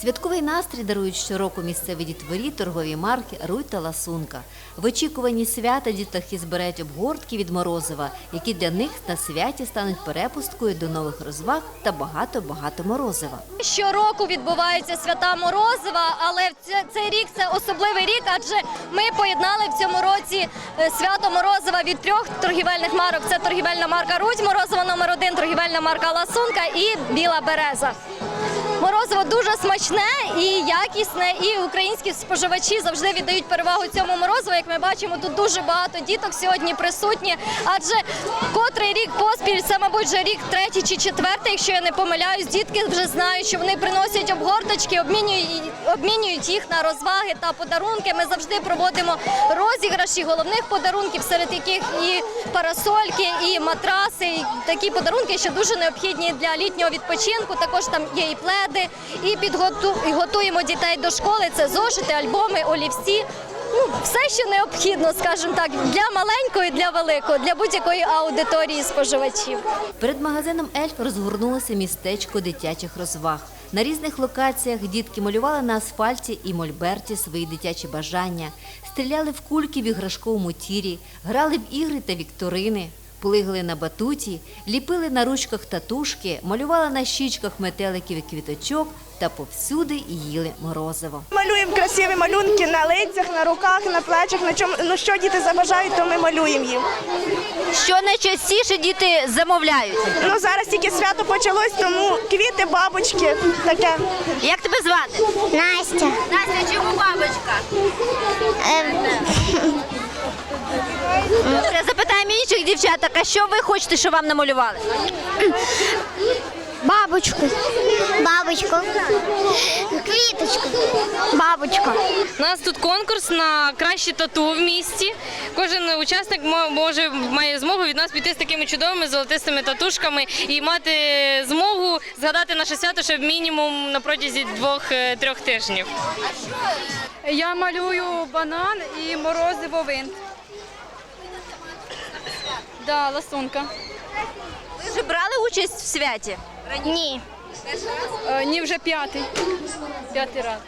Святковий настрій дарують щороку місцеві дітворі торгові марки Руй та Ласунка. В очікуванні свята дітлахи збирають обгортки від морозива, які для них на святі стануть перепусткою до нових розваг та багато-багато морозива. Щороку відбуваються свята Морозива, але це- цей рік це особливий рік, адже ми поєднали в цьому році е, свято Морозива від трьох торгівельних марок. Це торгівельна марка Рудь, Морозова номер один, торгівельна марка Ласунка і Біла Береза. Морозиво дуже смачне і якісне, і українські споживачі завжди віддають перевагу цьому морозиву. Як ми бачимо, тут дуже багато діток сьогодні присутні. Адже котрий рік поспіль, це, мабуть, вже рік третій чи четвертий, якщо я не помиляюсь, дітки вже знають, що вони приносять обгорточки, обмінюють, обмінюють їх на розваги та подарунки. Ми завжди проводимо розіграші головних подарунків, серед яких і парасольки, і матраси, і такі подарунки, що дуже необхідні для літнього відпочинку. Також там є і пледи, підготу і готуємо дітей до школи. Це зошити, альбоми, олівці. Ну, все, що необхідно, скажімо так, для маленької, для великої, для будь-якої аудиторії споживачів. Перед магазином Ельф розгорнулося містечко дитячих розваг. На різних локаціях дітки малювали на асфальті і мольберті свої дитячі бажання, стріляли в кульки в іграшковому тірі, грали в ігри та вікторини, плигали на батуті, ліпили на ручках татушки, малювали на щічках метеликів і квіточок та повсюди їли морозиво. Малюємо красиві малюнки на лицях, на руках, на плечах, на чому ну що діти забажають, то ми малюємо їм. Що найчастіше діти замовляють? Ну зараз тільки свято почалось, тому квіти, бабочки, таке. Як тебе звати? Настя. Настя, чому бабочка? Добре, запитаємо інших дівчаток, а що ви хочете, щоб вам намалювали? Бабочку. Бабочку. Квіточку. Бабочку. У нас тут конкурс на кращі тату в місті. Кожен учасник може має змогу від нас піти з такими чудовими золотистими татушками і мати змогу згадати наше свято ще мінімум на протязі двох-трьох тижнів. Я малюю банан і морозиво винт. Да, ласунка. Ви вже брали участь в святі? Ні. Е, ні, вже п'ятий. П'ятий раз.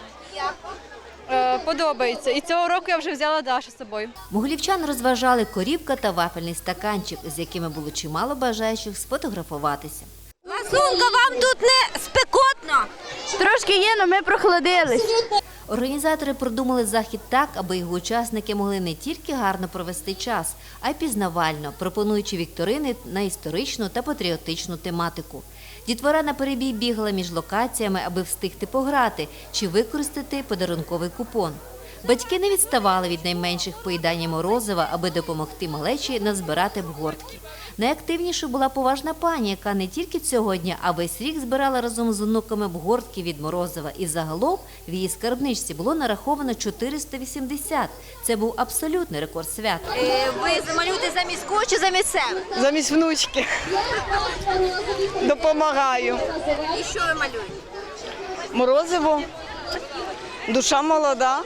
Е, подобається. І цього року я вже взяла Дашу з собою. Могилівчан розважали корівка та вафельний стаканчик, з якими було чимало бажаючих сфотографуватися. Ласунка, вам тут не спекотно? Трошки є, але ми прохладились. Організатори продумали захід так, аби його учасники могли не тільки гарно провести час, а й пізнавально, пропонуючи вікторини на історичну та патріотичну тематику. Дітвора на перебій бігала між локаціями, аби встигти пограти чи використати подарунковий купон. Батьки не відставали від найменших поїдання морозива, аби допомогти малечі назбирати обгортки. Найактивнішою була поважна пані, яка не тільки цього дня, а весь рік збирала разом з онуками обгортки від морозива. І загалом в її скарбничці було нараховано 480. Це був абсолютний рекорд свята. Е, Ви замалюєте замість кого чи замість себе? Замість внучки. Допомагаю. І що ви малюєте? Морозиво. Душа молода.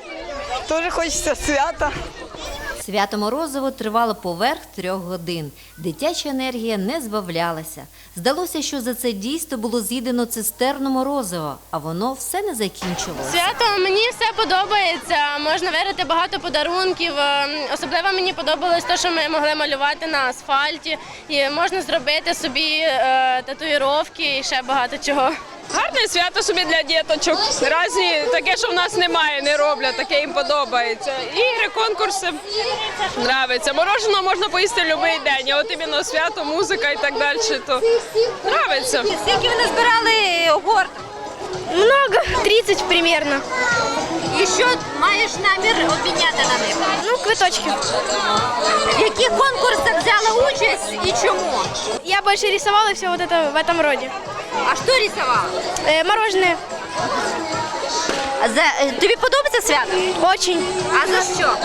Теж хочеться свята. Свято Морозиво тривало поверх трьох годин. Дитяча енергія не збавлялася. Здалося, що за це дійство було з'їдено цистерну Морозива, а воно все не закінчилося. Свято мені все подобається. Можна вирити багато подарунків. Е, Особливо мені подобалось те, що ми могли малювати на асфальті, і можна зробити собі е, татуїровки і ще багато чого. Гарне свято собі для діточок. Разні таке, що в нас немає, не роблять, таке їм подобається. Ігри, конкурси нравиться. Мороженого можна поїсти будь-який день, а от іменно свято, музика і так далі, то нравиться. Скільки ви назбирали обгорток? Много. 30 примерно. І що маєш намір обміняти на них? Ну, квиточки. В яких конкурсах взяла участь і чому? Я больше рисовала все вот это в этом роде. А що рисувала? Е, мороженое. За, е, тобі подобається свято? Очень. А за що?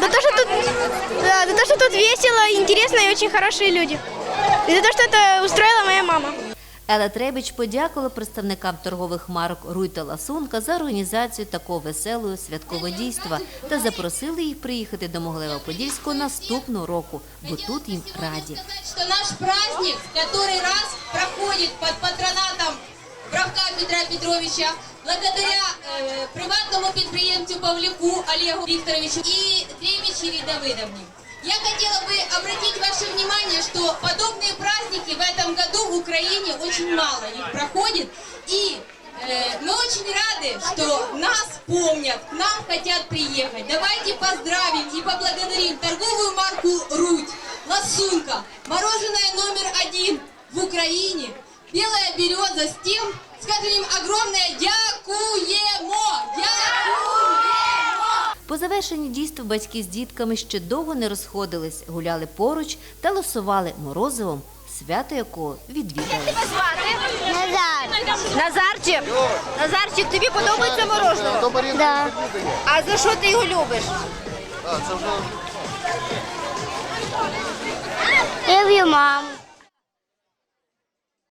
За то, что тут, да, за то, что тут весело, интересно и очень хорошие люди. И за то, что это устроила моя мама. Ела Требіч подякувала представникам торгових марок Руй та Ласунка за організацію такого веселого святкового дійства та запросили їх приїхати до Могилева-Подільського наступного року, бо тут їм раді. сказать, что наш праздник, который раз проходит под патронатом Бравка Петра Петровича, благодаря э, приватному підприємцю Павлюку Олегу Викторовичу и Дремич Ире Давыдовне. Я хотела бы обратить ваше внимание, что подобные праздники в этом году в Украине очень мало их проходит. И э, мы очень рады, что нас помнят, к нам хотят приехать. Давайте поздравим и поблагодарим торговую марку «Руть», «Ласунка», мороженое номер один в Украине, «Белая береза» с тем, скажем им огромное «Дякуемо! Дякуемо!» По завершенні дійства батьки з дітками ще довго не розходились, гуляли поруч та лосували морозивом, свято якого відвідали. Назар. Назарчик, Назарчик, тобі подобається мороженое? Да. А за що ти його любиш? Я люблю маму.